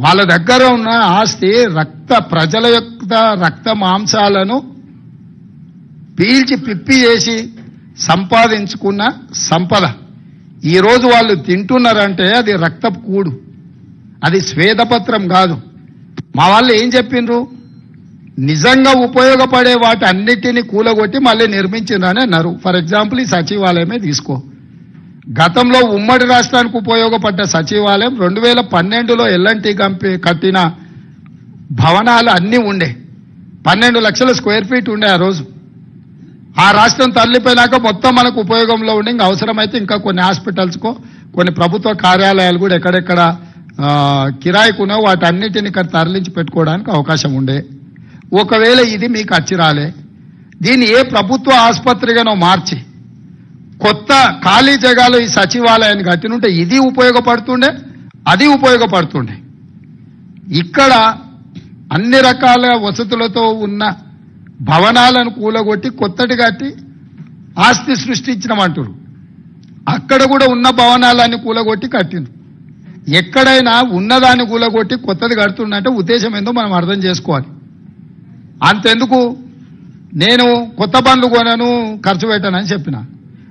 వాళ్ళ దగ్గర ఉన్న ఆస్తి రక్త ప్రజల యొక్క రక్త మాంసాలను పీల్చి పిప్పి చేసి సంపాదించుకున్న సంపద. ఈరోజు వాళ్ళు తింటున్నారంటే అది రక్తపు కూడు. అది స్వేదపత్రం కాదు. మా వాళ్ళు ఏం చెప్పిండ్రు? నిజంగా ఉపయోగపడే వాటి అన్నిటిని కూలగొట్టి మళ్ళీ నిర్మించిందని అన్నారు. ఫర్ ఎగ్జాంపుల్ ఈ సచివాలయమే తీసుకో. గతంలో ఉమ్మడి రాష్ట్రానికి ఉపయోగపడ్డ సచివాలయం రెండు వేల పన్నెండులో ఎల్ఎన్టీ కంపెనీ కట్టిన భవనాలు అన్నీ ఉండే. పన్నెండు లక్షల స్క్వేర్ ఫీట్ ఉండే ఆ రోజు. ఆ రాష్ట్రం తరలిపోయినాక మొత్తం మనకు ఉపయోగంలో ఉండి ఇంకా అవసరమైతే ఇంకా కొన్ని హాస్పిటల్స్కో కొన్ని ప్రభుత్వ కార్యాలయాలు కూడా ఎక్కడెక్కడ కిరాయికునో వాటన్నిటిని ఇక్కడ తరలించి పెట్టుకోవడానికి అవకాశం ఉండే. ఒకవేళ ఇది మీకు అచ్చిరాలే దీన్ని ఏ ప్రభుత్వ ఆసుపత్రిగానో మార్చి కొత్త ఖాళీ జగాలో ఈ సచివాలయాన్ని కట్టినుంటే ఇది ఉపయోగపడుతుండే అది ఉపయోగపడుతుండే. ఇక్కడ అన్ని రకాల వసతులతో ఉన్న భవనాలను కూలగొట్టి కొత్తటి కట్టి ఆస్తి సృష్టించినమంటారు అక్కడ కూడా ఉన్న భవనాలన్నీ కూలగొట్టి కట్టిండ్రు. ఎక్కడైనా ఉన్నదాన్ని కూలగొట్టి కొత్తది కడుతుండంటే ఉద్దేశం ఏందో మనం అర్థం చేసుకోవాలి. అంతెందుకు? నేను కొత్త బండ్లు కొనను ఖర్చు పెట్టానని చెప్పిన.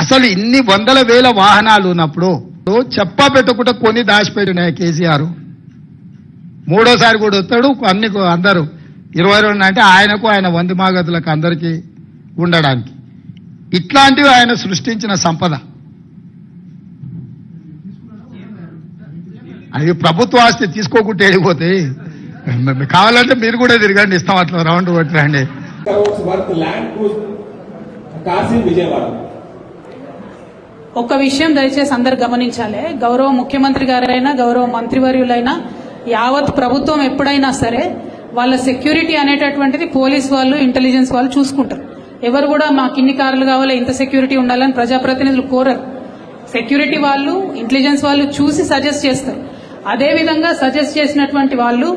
అసలు ఇన్ని వందల వేల వాహనాలు ఉన్నప్పుడు చెప్పా పెట్టకుండా కొని దాచిపెట్టినాయి కేసీఆర్. మూడోసారి కూడా వస్తాడు అన్ని అందరూ. ఇరవై రెండు అంటే ఆయనకు ఆయన వంది మాగతులకు అందరికీ ఉండడానికి. ఇట్లాంటివి ఆయన సృష్టించిన సంపద. అది ప్రభుత్వ ఆస్తి తీసుకోకుంటే వెళ్ళిపోతే కావాలంటే మీరు కూడా తిరగండి ఇస్తాం అట్లా రౌండ్ కొట్టండి. రండి కాశీ విజయవాడ. ఒక్క విషయం దయచేసి అందరు గమనించాలి. గౌరవ ముఖ్యమంత్రి గారైనా గౌరవ మంత్రివర్యులైనా యావత్ ప్రభుత్వం ఎప్పుడైనా సరే వాళ్ళ సెక్యూరిటీ అనేటటువంటిది పోలీస్ వాళ్ళు ఇంటెలిజెన్స్ వాళ్ళు చూసుకుంటారు. ఎవరు కూడా మాకు ఇన్ని కార్లు కావాలి ఇంత సెక్యూరిటీ ఉండాలని ప్రజాప్రతినిధులు కోరరు. సెక్యూరిటీ వాళ్ళు ఇంటెలిజెన్స్ వాళ్ళు చూసి సజెస్ట్ చేస్తారు. అదేవిధంగా సజెస్ట్ చేసినటువంటి వాళ్ళు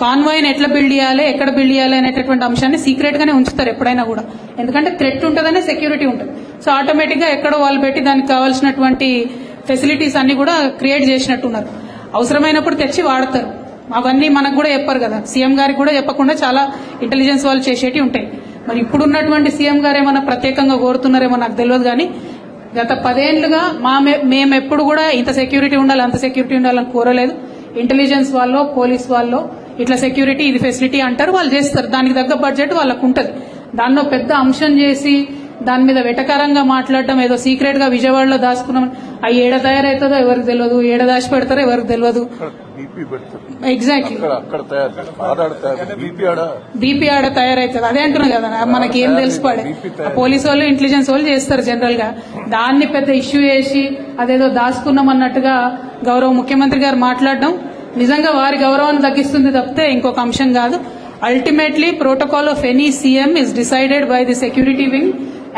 కాన్వాయ్ని ఎట్లా బిల్డ్ చేయాలి ఎక్కడ బిల్డ్ చేయాలి అనేటటువంటి అంశాన్ని సీక్రెట్ గానే ఉంచుతారు ఎప్పుడైనా కూడా. ఎందుకంటే థ్రెట్ ఉంటుందనే సెక్యూరిటీ ఉంటుంది. సో ఆటోమేటిక్గా ఎక్కడో వాళ్ళు పెట్టి దానికి కావాల్సినటువంటి ఫెసిలిటీస్ అన్ని కూడా క్రియేట్ చేసినట్టున్నారు. అవసరమైనప్పుడు తెచ్చి వాడతారు. అవన్నీ మనకు కూడా చెప్పారు కదా. సీఎం గారికి కూడా చెప్పకుండా చాలా ఇంటెలిజెన్స్ వాళ్ళు చేసేటివి ఉంటాయి. మరి ఇప్పుడున్నటువంటి సీఎం గారు ఏమైనా ప్రత్యేకంగా కోరుతున్నారేమో నాకు తెలియదు కానీ గత పదేళ్ళుగా మా మే- మేము ఎప్పుడు కూడా ఇంత సెక్యూరిటీ ఉండాలి అంత సెక్యూరిటీ ఉండాలని కోరలేదు. ఇంటెలిజెన్స్ వాళ్ళు పోలీస్ వాళ్ళు ఇట్లా సెక్యూరిటీ ఇది ఫెసిలిటీ అంటారు వాళ్ళు చేస్తారు. దానికి తగ్గ బడ్జెట్ వాళ్ళకు ఉంటది దానిలో పెద్ద అంశం చేసి దాని మీద వెటకారంగా మాట్లాడడం ఏదో సీక్రెట్గా విజయవాడలో దాచుకున్నాం. ఆ ఏడ తయారవుతుందో ఎవరికి తెలియదు ఏడ దాచి పెడతారో ఎవరికి తెలియదు ఎగ్జాక్ట్లీ బీపీ ఆడ. తయారవుతుంది అదే అంటున్నాం కదా మనకి ఏం ఆ పోలీసు వాళ్ళు ఇంటెలిజెన్స్ వాళ్ళు చేస్తారు జనరల్గా. దాన్ని పెద్ద ఇష్యూ చేసి అదేదో దాచుకున్నాం అన్నట్టుగా గౌరవ ముఖ్యమంత్రి గారు మాట్లాడడం నిజంగా వారి గౌరవం తగ్గిస్తుంది తప్పితే ఇంకొక అంశం కాదు. Ultimately protocol of any CM is decided by the security wing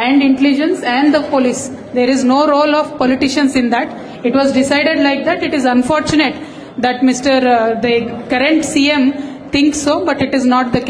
and intelligence and the police there is no role of politicians in that it was decided like that it is unfortunate that mister the current CM think so but it is not the case